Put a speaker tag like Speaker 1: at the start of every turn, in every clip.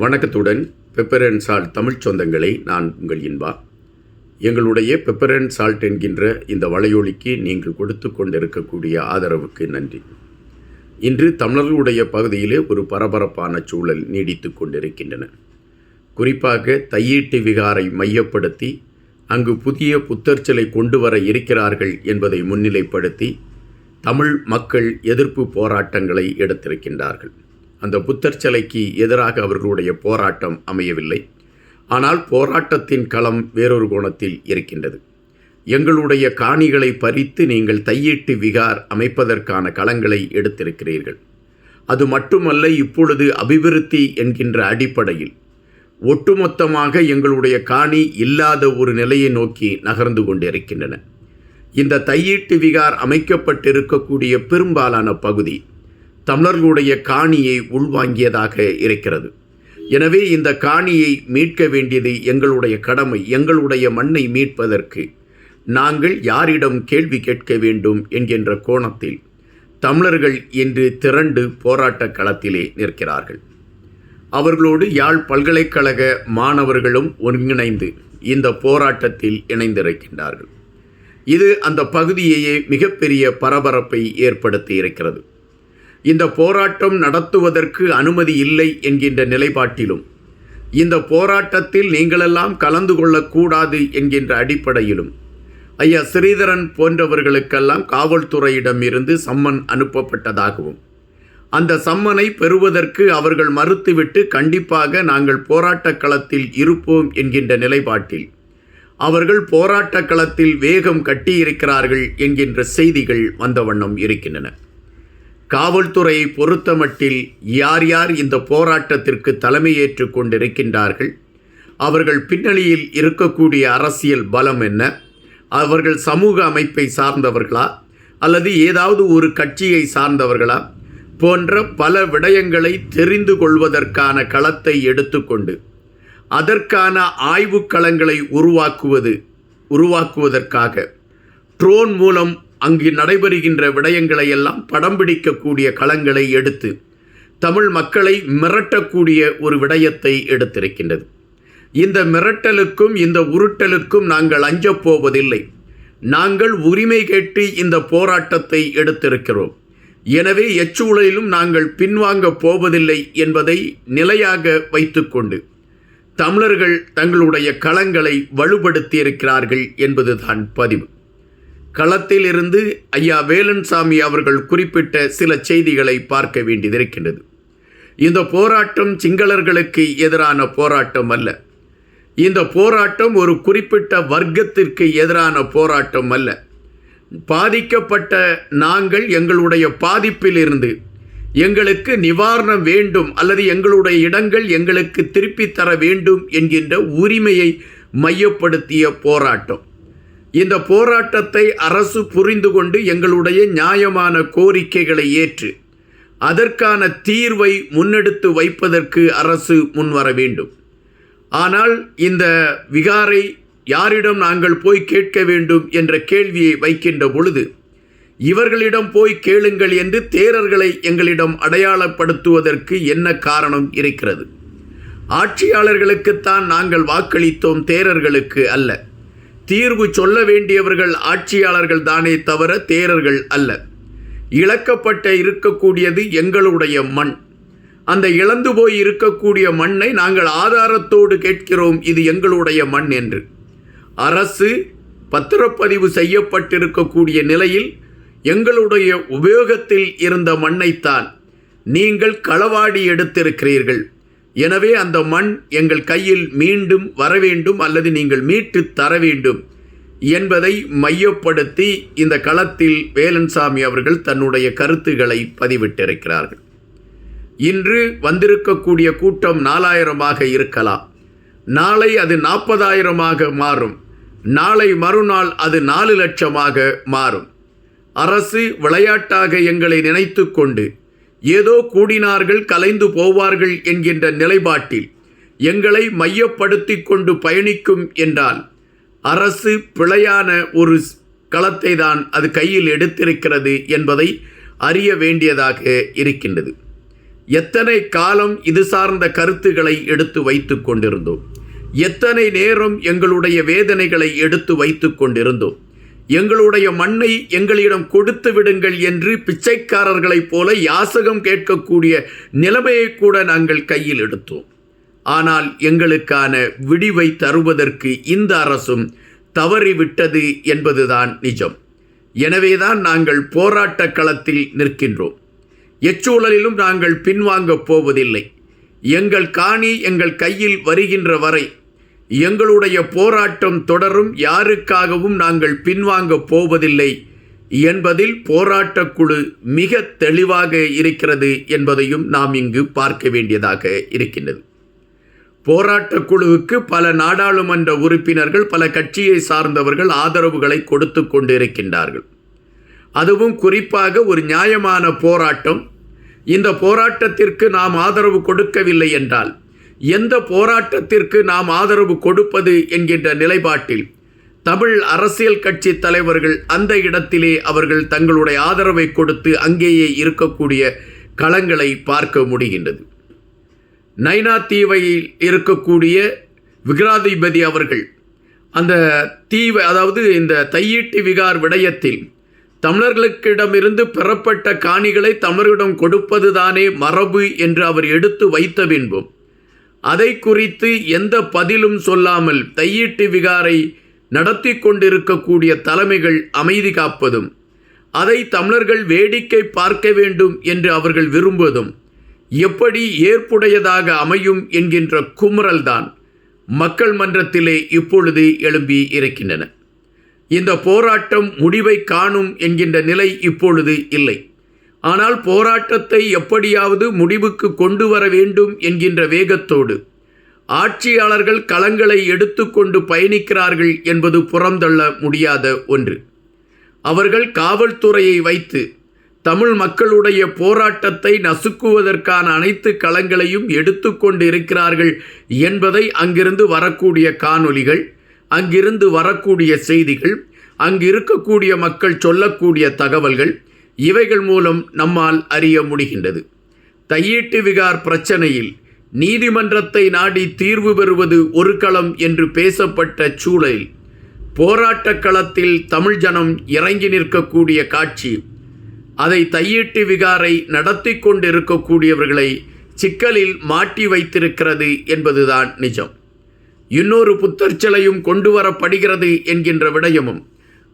Speaker 1: வணக்கத்துடன் pepper and salt Tamil சொந்தங்களை நான் உங்கள் இன்பா. எங்களுடைய பெப்பர் அண்ட் சால்ட் என்கின்ற இந்த வலையொலிக்கு நீங்கள் கொடுத்து கொண்டிருக்கக்கூடிய ஆதரவுக்கு நன்றி. இன்று தமிழர்களுடைய பகுதியிலே ஒரு பரபரப்பான சூழல் நீடித்து கொண்டிருக்கின்றன. குறிப்பாக தையீட்டு விகாரை மையப்படுத்தி அங்கு புதிய புத்தர்ச்சலை கொண்டு வர இருக்கிறார்கள் என்பதை முன்னிலைப்படுத்தி தமிழ் மக்கள் எதிர்ப்பு போராட்டங்களை எடுத்திருக்கின்றார்கள். அந்த புத்தர் சிலைக்கு எதிராக அவர்களுடைய போராட்டம் அமையவில்லை. ஆனால் போராட்டத்தின் களம் வேறொரு கோணத்தில் இருக்கின்றது. எங்களுடைய காணிகளை பறித்து நீங்கள் தையீட்டு விகார் அமைப்பதற்கான களங்களை எடுத்திருக்கிறீர்கள். அது மட்டுமல்ல இப்பொழுது அபிவிருத்தி என்கின்ற அடிப்படையில் ஒட்டுமொத்தமாக எங்களுடைய காணி இல்லாத ஒரு நிலையை நோக்கி நகர்ந்து கொண்டிருக்கின்றன. இந்த தையீட்டு விகார் அமைக்கப்பட்டிருக்கக்கூடிய பெரும்பாலான பகுதி தமிழர்களுடைய காணியை உள்வாங்கியதாக இருக்கிறது. எனவே இந்த காணியை மீட்க வேண்டியது எங்களுடைய கடமை எங்களுடைய மண்ணை மீட்பதற்கு. நாங்கள் யாரிடம் கேள்வி கேட்க வேண்டும் என்கின்ற கோணத்தில் தமிழர்கள் இன்று திரண்டு போராட்ட களத்திலே நிற்கிறார்கள். அவர்களோடு யாழ் பல்கலைக்கழக மாணவர்களும் ஒருங்கிணைந்து இந்த போராட்டத்தில் இணைந்திருக்கின்றார்கள். இது அந்த பகுதியையே மிகப்பெரிய பரபரப்பை ஏற்படுத்தி இருக்கிறது. இந்த போராட்டம் நடத்துவதற்கு அனுமதி இல்லை என்கின்ற நிலைப்பாட்டிலும் இந்த போராட்டத்தில் நீங்களெல்லாம் கலந்து கொள்ளக்கூடாது என்கின்ற அடிப்படையிலும் ஐயா ஸ்ரீதரன் போன்றவர்களுக்கெல்லாம் காவல்துறையிடம் இருந்து சம்மன் அனுப்பப்பட்டதாகவும் அந்த சம்மனை பெறுவதற்கு அவர்கள் மறுத்துவிட்டு கண்டிப்பாக நாங்கள் போராட்டக் களத்தில் இருப்போம் என்கின்ற நிலைப்பாட்டில் அவர்கள் போராட்டக் களத்தில் வேகம் கட்டியிருக்கிறார்கள் என்கின்ற செய்திகள் வந்த வண்ணம் இருக்கின்றன. காவல்துறையை பொறுத்தமட்டில் யார் யார் இந்த போராட்டத்திற்கு தலைமையேற்று கொண்டிருக்கின்றார்கள்? அவர்கள் பின்னணியில் இருக்கக்கூடிய அரசியல் பலம் என்ன? அவர்கள் சமூக அமைப்பை சார்ந்தவர்களா? அல்லது ஏதாவது ஒரு கட்சியை சார்ந்தவர்களா? போன்ற பல விடயங்களை தெரிந்து கொள்வதற்கான களத்தை எடுத்துக்கொண்டு அதற்கான ஆய்வுக்களங்களை உருவாக்குவது உருவாக்குவதற்காக ட்ரோன் மூலம் அங்கு நடைபெறுகின்ற விடயங்களை எல்லாம் படம் பிடிக்கக்கூடிய களங்களை எடுத்து தமிழ் மக்களை மிரட்டக்கூடிய ஒரு விடயத்தை எடுத்திருக்கின்றது. இந்த மிரட்டலுக்கும் இந்த உருட்டலுக்கும் நாங்கள் அஞ்சப் போவதில்லை. நாங்கள் உரிமை கேட்டு இந்த போராட்டத்தை எடுத்திருக்கிறோம். எனவே எச்சூழலிலும் நாங்கள் பின்வாங்க போவதில்லை என்பதை நிலையாக வைத்துக்கொண்டு தமிழர்கள் தங்களுடைய களங்களை வலுப்படுத்தியிருக்கிறார்கள் என்பதுதான் பதிவு. களத்திலிருந்து ஐயா வேலன்சாமி அவர்கள் குறிப்பிட்ட சில செய்திகளை பார்க்க வேண்டியதிருக்கின்றது இந்த போராட்டம் சிங்களர்களுக்கு எதிரான போராட்டம் அல்ல. இந்த போராட்டம் ஒரு குறிப்பிட்ட வர்க்கத்திற்கு எதிரான போராட்டம் அல்ல. பாதிக்கப்பட்ட நாங்கள் எங்களுடைய பாதிப்பிலிருந்து எங்களுக்கு நிவாரணம் வேண்டும் அல்லது எங்களுடைய இடங்கள் எங்களுக்கு திருப்பி தர வேண்டும் என்கின்ற உரிமையை மையப்படுத்திய போராட்டம். இந்த போராட்டத்தை அரசு புரிந்து கொண்டு எங்களுடைய நியாயமான கோரிக்கைகளை ஏற்று அதற்கான தீர்வை முன்னெடுத்து வைப்பதற்கு அரசு முன்வர வேண்டும். ஆனால் இந்த விகாரை யாரிடம் நாங்கள் போய் கேட்க வேண்டும் என்ற கேள்வியை வைக்கின்ற பொழுது இவர்களிடம் போய் கேளுங்கள் என்று தேரர்களை எங்களிடம் அடையாளப்படுத்துவதற்கு என்ன காரணம் இருக்கிறது? ஆட்சியாளர்களுக்குத்தான் நாங்கள் வாக்களித்தோம் தேரர்களுக்கு அல்ல. தீர்வு சொல்ல வேண்டியவர்கள் ஆட்சியாளர்கள் தானே தவிர தேரர்கள் அல்ல. இழக்கப்பட்ட இருக்கக்கூடியது எங்களுடைய மண். அந்த இழந்து போய் இருக்கக்கூடிய மண்ணை நாங்கள் ஆதாரத்தோடு கேட்கிறோம் இது எங்களுடைய மண் என்று. அரசு பத்திரப்பதிவு செய்யப்பட்டிருக்கக்கூடிய நிலையில் எங்களுடைய உபயோகத்தில் இருந்த மண்ணைத்தான் நீங்கள் களவாடி எடுத்திருக்கிறீர்கள். எனவே அந்த மண் எங்கள் கையில் மீண்டும் வரவேண்டும் அல்லது நீங்கள் மீட்டு தர வேண்டும் என்பதை மையப்படுத்தி இந்த களத்தில் வேலன்சாமி அவர்கள் தன்னுடைய கருத்துக்களை பதிவிட்டிருக்கிறார்கள். இன்று வந்திருக்கக்கூடிய கூட்டம் நாலாயிரமாக இருக்கலாம். நாளை அது நாற்பதாயிரமாக மாறும். நாளை மறுநாள் அது நாலு லட்சமாக மாறும். அரசு விளையாட்டாக எங்களை நினைத்து கொண்டு ஏதோ கூடினார்கள் கலைந்து போவார்கள் என்கின்ற நிலைப்பாட்டில் எங்களை மையப்படுத்தி கொண்டு பயணிக்கும் என்றால் அரசு பிழையான ஒரு களத்தை தான் அது கையில் எடுத்திருக்கிறது என்பதை அறிய வேண்டியதாக இருக்கின்றது. எத்தனை காலம் இது சார்ந்த கருத்துக்களை எடுத்து வைத்து கொண்டிருந்தோம். எத்தனை நேரம் எங்களுடைய வேதனைகளை எடுத்து வைத்து கொண்டிருந்தோம். எங்களுடைய மண்ணை எங்களிடம் கொடுத்து விடுங்கள் என்று பிச்சைக்காரர்களைப் போல யாசகம் கேட்கக்கூடிய நிலைமையை கூட நாங்கள் கையில் எடுத்தோம். ஆனால் எங்களுக்கான விடிவை தருவதற்கு இந்த அரசும் தவறிவிட்டது என்பதுதான் நிஜம். எனவேதான் நாங்கள் போராட்ட களத்தில் நிற்கின்றோம். எச்சூழலிலும் நாங்கள் பின்வாங்கப் போவதில்லை. எங்கள் காணி எங்கள் கையில் வருகின்ற வரை எங்களுடைய போராட்டம் தொடரும் யாருக்காகவும் நாங்கள் பின்வாங்கப் போவதில்லை என்பதில் போராட்டக் குழு மிக தெளிவாக இருக்கிறது என்பதையும் நாம் இங்கு பார்க்க வேண்டியதாக இருக்கின்றது. போராட்டக் குழுவுக்கு பல நாடாளுமன்ற உறுப்பினர்கள் பல கட்சியை சார்ந்தவர்கள் ஆதரவுகளை கொடுத்து கொண்டிருக்கின்றார்கள். அதுவும் குறிப்பாக ஒரு நியாயமான போராட்டம். இந்த போராட்டத்திற்கு நாம் ஆதரவு கொடுக்கவில்லை என்றால் எந்த போராட்டத்திற்கு நாம் ஆதரவு கொடுப்பது என்கின்ற நிலைப்பாட்டில் தமிழ் அரசியல் கட்சி தலைவர்கள் அந்த இடத்திலே அவர்கள் தங்களுடைய ஆதரவை கொடுத்து அங்கேயே இருக்கக்கூடிய களங்களை பார்க்க முடிகின்றது. நைனா தீவையில் இருக்கக்கூடிய விக்ராதிபதி அவர்கள் அந்த தீவை அதாவது இந்த தையீட்டு விகார் விடயத்தில் தமிழர்களுக்கிடமிருந்து பெறப்பட்ட காணிகளை தமிழரிடம் கொடுப்பதுதானே மரபு என்று அவர் எடுத்து வைத்த பின்பும் அதை குறித்து எந்த பதிலும் சொல்லாமல் தையீட்டு விகாரை நடத்தி கொண்டிருக்கக்கூடிய தலைமைகள் அமைதி காப்பதும் அதை தமிழர்கள் வேடிக்கை பார்க்க வேண்டும் என்று அவர்கள் விரும்புவதும் எப்படி ஏற்புடையதாக அமையும் என்கின்ற குமுறல்தான் மக்கள் மன்றத்திலே இப்பொழுது எழும்பி இருக்கின்றன. இந்த போராட்டம் முடிவை காணும் என்கின்ற நிலை இப்பொழுது இல்லை. ஆனால் போராட்டத்தை எப்படியாவது முடிவுக்கு கொண்டு வர வேண்டும் என்கின்ற வேகத்தோடு. ஆட்சியாளர்கள் களங்களை எடுத்துக்கொண்டு பயணிக்கிறார்கள் என்பது புறந்தள்ள முடியாத ஒன்று. அவர்கள் காவல்துறையை வைத்து தமிழ் மக்களுடைய போராட்டத்தை நசுக்குவதற்கான அனைத்து களங்களையும் எடுத்துக்கொண்டு இருக்கிறார்கள் என்பதை அங்கிருந்து வரக்கூடிய காணொளிகள் அங்கிருந்து வரக்கூடிய செய்திகள் அங்கு இருக்கக்கூடிய மக்கள் சொல்லக்கூடிய தகவல்கள் இவைகள் மூலம் நம்மால் அறிய முடிகின்றது. தையீட்டு விகார் பிரச்சனையில் நீதிமன்றத்தை நாடி தீர்வு பெறுவது ஒரு களம் என்று பேசப்பட்ட சூழலில் போராட்டக் களத்தில் தமிழ் ஜனம் இறங்கி நிற்கக்கூடிய காட்சி அதை தையீட்டு விகாரை நடத்தி கொண்டிருக்கக்கூடியவர்களை சிக்கலில் மாட்டி வைத்திருக்கிறது என்பதுதான் நிஜம். இன்னொரு புத்தர் சிலையும் கொண்டு வரப்படுகிறது என்கின்ற விடயமும்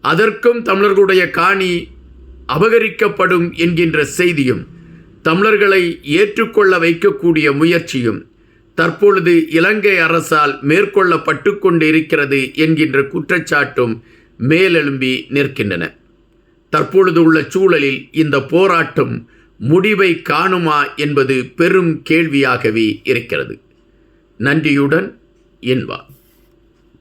Speaker 1: அதற்கும் தமிழர்களுடைய காணி அபகரிக்கப்படும் என்கின்ற செய்தியும் தமிழர்களை ஏற்றுக்கொள்ள வைக்கக்கூடிய முயற்சியும் தற்பொழுது இலங்கை அரசால் மேற்கொள்ளப்பட்டு கொண்டிருக்கிறது என்கின்ற குற்றச்சாட்டும் மேலெழும்பி நிற்கின்றன. தற்பொழுது உள்ள சூழலில் இந்த போராட்டம் முடிவை காணுமா என்பது பெரும் கேள்வியாகவே இருக்கிறது. நன்றியுடன் என்பார்